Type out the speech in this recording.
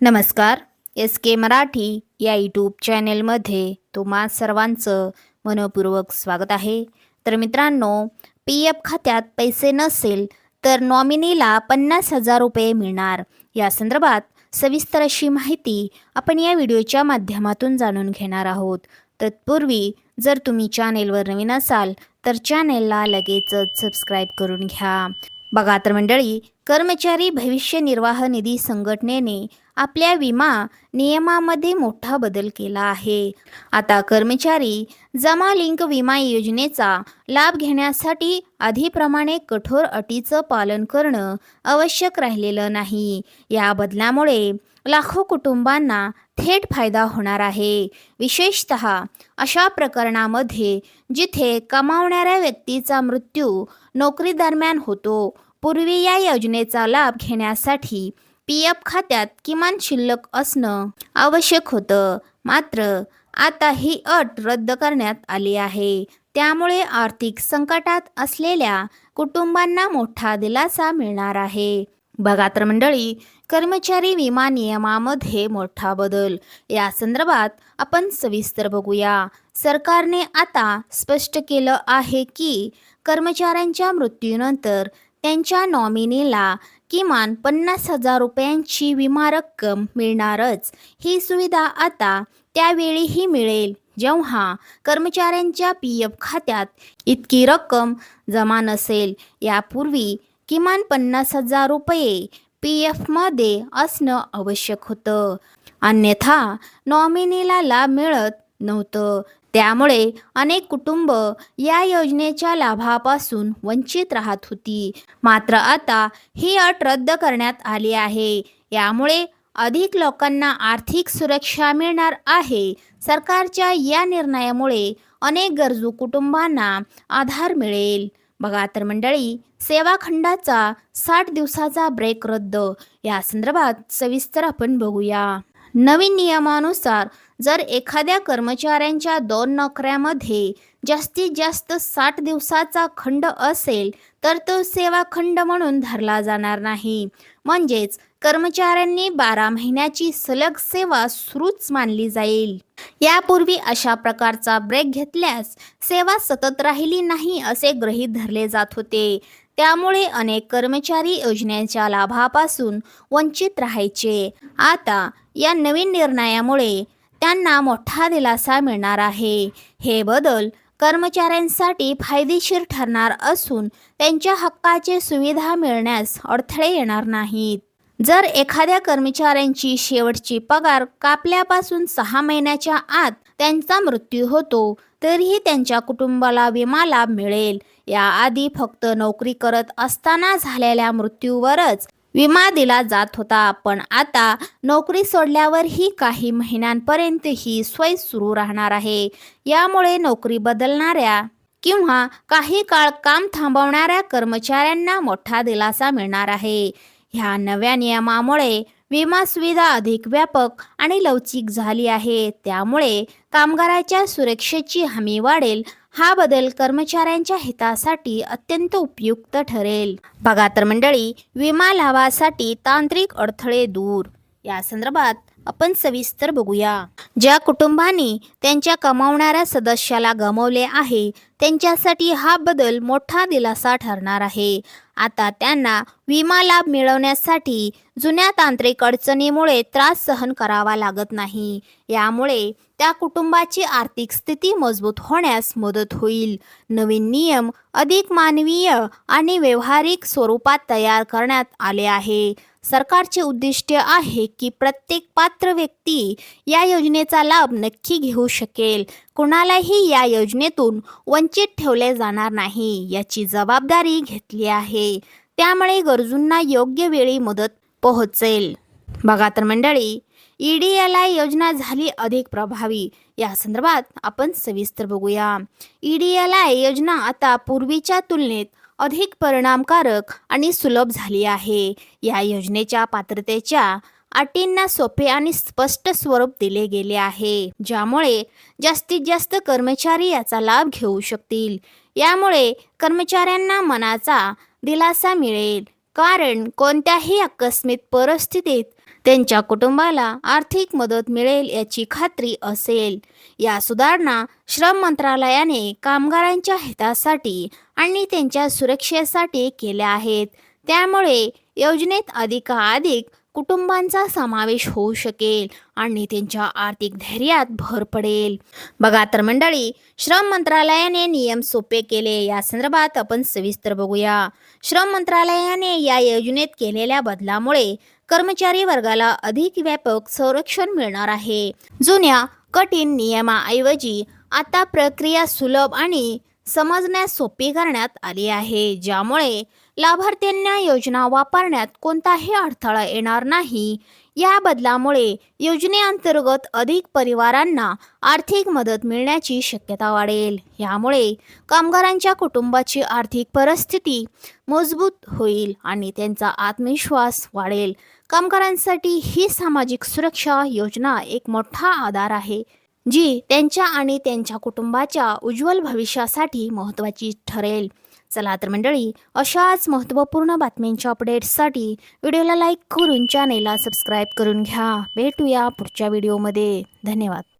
नमस्कार एस के मराठी या यूट्यूब चॅनेलमध्ये तुम्हा सर्वांचं मनपूर्वक स्वागत आहे. तर मित्रांनो पी एफ खात्यात पैसे नसेल तर नॉमिनीला पन्नास हजार रुपये मिळणार. या संदर्भात सविस्तर अशी माहिती आपण या व्हिडिओच्या माध्यमातून जाणून घेणार आहोत. तत्पूर्वी जर तुम्ही चॅनेलवर नवीन असाल तर चॅनेलला लगेचच सबस्क्राईब करून घ्या. बघा तर मंडळी कर्मचारी भविष्य निर्वाह निधी संघटनेने आपल्या विमा नियमामध्ये मोठा बदल केला आहे. आता कर्मचारी जमा लिंक विमा योजनेचा लाभ घेण्यासाठी आधीप्रमाणे कठोर अटीचं पालन करणं आवश्यक राहिलेलं नाही. या बदलामुळे लाखो कुटुंबांना थेट फायदा होणार आहे. विशेषत अशा प्रकरणामध्ये जिथे कमावणाऱ्या व्यक्तीचा मृत्यू नोकरीदरम्यान होतो पूर्वी या योजनेचा लाभ घेण्यासाठी पी एफ खात्यात किमान शिल्लक असणं आवश्यक होतं. मात्र आता ही अट रद्द करण्यात आली आहे. त्यामुळे आर्थिक संकटात असलेल्या कुटुंबांना मोठा दिलासा मिळणार आहे. बघा तर मंडळी कर्मचारी विमा नियमामध्ये मोठा बदल. या संदर्भात आपण सविस्तर बघूया. सरकारने आता स्पष्ट केलं आहे की कर्मचाऱ्यांच्या मृत्यूनंतर त्यांच्या नॉमिनीला किमान पन्नास हजार रुपयांची विमा रक्कम मिळणारच. ही सुविधा आता त्यावेळीही मिळेल. जेव्हा कर्मचाऱ्यांच्या पी एफ खात्यात इतकी रक्कम जमा नसेल यापूर्वी किमान पन्नास हजार रुपये पी एफमध्ये असणं आवश्यक होतं. अन्यथा नॉमिनीला लाभ मिळत नव्हतं. त्यामुळे अनेक कुटुंब या योजनेच्या लाभापासून वंचित राहत होती. मात्र आता ही अट रद्द करण्यात आली आहे. यामुळे अधिक लोकांना आर्थिक सुरक्षा मिळणार आहे. सरकारच्या या निर्णयामुळे अनेक गरजू कुटुंबांना आधार मिळेल. बघा तर मंडळी सेवाखंडाचा साठ दिवसाचा ब्रेक रद्द. या संदर्भात सविस्तर आपण बघूया. नवीन नियमानुसार जर एखाद्या कर्मचाऱ्यांच्या दोन नोकऱ्यामध्ये जास्तीत जास्त साठ दिवसाचा खंड असेल तर तो सेवा खंड म्हणून धरला जाणार नाही. म्हणजेच कर्मचाऱ्यांनी बारा महिन्याची सलग सेवा सुरूच मानली जाईल. यापूर्वी अशा प्रकारचा ब्रेक घेतल्यास सेवा सतत राहिली नाही असे गृहीत धरले जात होते. त्यामुळे अनेक कर्मचारी योजनेच्या लाभापासून वंचित राहायचे. आता या नवीन निर्णयामुळे त्यांना मोठा दिलासा मिळणार आहे. हे बदल कर्मचाऱ्यांसाठी फायदेशीर ठरणार असून त्यांच्या हक्काचे सुविधा मिळण्यास अडथळे येणार नाहीत. जर एखाद्या कर्मचाऱ्यांची शेवटची पगार कापल्यापासून सहा महिन्याच्या आत त्यांचा मृत्यू होतो तरीही त्यांच्या कुटुंबाला विमा लाभ मिळेल. याआधी फक्त नोकरी करत असताना झालेल्या मृत्यूवरच विमा दिला जात होता पण आता नोकरी सोडल्यावरही काही महिन्यांपर्यंत ही सोय सुरू राहणार आहे. यामुळे नोकरी बदलणाऱ्या किंवा काही काळ काम थांबवणाऱ्या कर्मचाऱ्यांना मोठा दिलासा मिळणार आहे. ह्या नव्या नियमामुळे विमा सुविधा अधिक व्यापक आणि लवचिक झाली आहे. त्यामुळे कामगाराच्या सुरक्षेची हमी वाढेल हा बदल कर्मचाऱ्यांच्या हितासाठी अत्यंत उपयुक्त ठरेल. बघा तर मंडळी विमा लाभासाठी तांत्रिक अडथळे दूर. या संदर्भात आपण सविस्तर बघूया. ज्या कुटुंबांनी त्यांच्या कमावणाऱ्या सदस्याला गमावले आहे त्यांच्यासाठी हा बदल मोठा दिलासा ठरणार आहे. आता त्यांना विमा लाभ मिळवण्यासाठी जुन्या तांत्रिक अडचणीमुळे त्रास सहन करावा लागत नाही. यामुळे त्या कुटुंबाची आर्थिक स्थिती मजबूत होण्यास मदत होईल. नवीन नियम अधिक मानवीय आणि व्यावहारिक स्वरूपात तयार करण्यात आले आहे. सरकारचे उद्दिष्ट आहे की प्रत्येक पात्र व्यक्ती या योजनेचा लाभ नक्की घेऊ शकेल. कुणालाही या योजनेतून वंचित ठेवले जाणार नाही याची जबाबदारी घेतली आहे. त्यामुळे गरजूंना योग्य वेळी मदत पोहोचेल. बघा तर मंडळी ई डी एल आय योजना झाली अधिक प्रभावी. या संदर्भात आपण सविस्तर बघूया. ई डी एल आय योजना आता पूर्वीच्या तुलनेत अधिक परिणामकारक आणि सुलभ झाली आहे. या योजनेच्या पात्रतेच्या अटींना सोपे आणि स्पष्ट स्वरूप दिले गेले आहे ज्यामुळे जास्तीत जास्त कर्मचारी याचा लाभ घेऊ शकतील. यामुळे कर्मचाऱ्यांना मनाचा दिलासा मिळेल. कारण कोणत्याही आकस्मिक परिस्थितीत त्यांच्या कुटुंबाला आर्थिक मदत मिळेल याची खात्री असेल. या सुधारणा श्रम मंत्रालयाने कामगारांच्या हितासाठी आणि त्यांच्या सुरक्षेसाठी केल्या आहेत. त्यामुळे योजनेत अधिकाधिक कुटुंबांचा समावेश होऊ शकेल आणि त्यांच्या आर्थिक धैर्यात भर पडेल. बघा तर मंडळी श्रम मंत्रालयाने नियम सोपे केले. या संदर्भात आपण सविस्तर बघूया. श्रम मंत्रालयाने या योजनेत केलेल्या बदलामुळे कर्मचारी वर्गाला अधिक व्यापक संरक्षण मिळणार आहे. जुन्या कठीण नियमाऐवजी आता प्रक्रिया सुलभ आणि समजण्यास सोपी करण्यात आली आहे ज्यामुळे लाभार्थ्यांना योजना वापरण्यात कोणताही अडथळा येणार नाही. या बदलामुळे योजनेअंतर्गत अधिक परिवारांना आर्थिक मदत मिळण्याची शक्यता वाढेल. यामुळे कामगारांच्या कुटुंबाची आर्थिक परिस्थिती मजबूत होईल आणि त्यांचा आत्मविश्वास वाढेल. कामगारांसाठी ही सामाजिक सुरक्षा योजना एक मोठा आधार आहे. जी त्यांच्या आणि त्यांच्या कुटुंबाच्या उज्ज्वल भविष्यासाठी महत्त्वाची ठरेल. चला तर मंडळी अशाच महत्त्वपूर्ण बातम्यांच्या अपडेट्ससाठी व्हिडिओला लाईक करून चॅनेलला सबस्क्राईब करून घ्या. भेटूया पुढच्या व्हिडिओमध्ये धन्यवाद.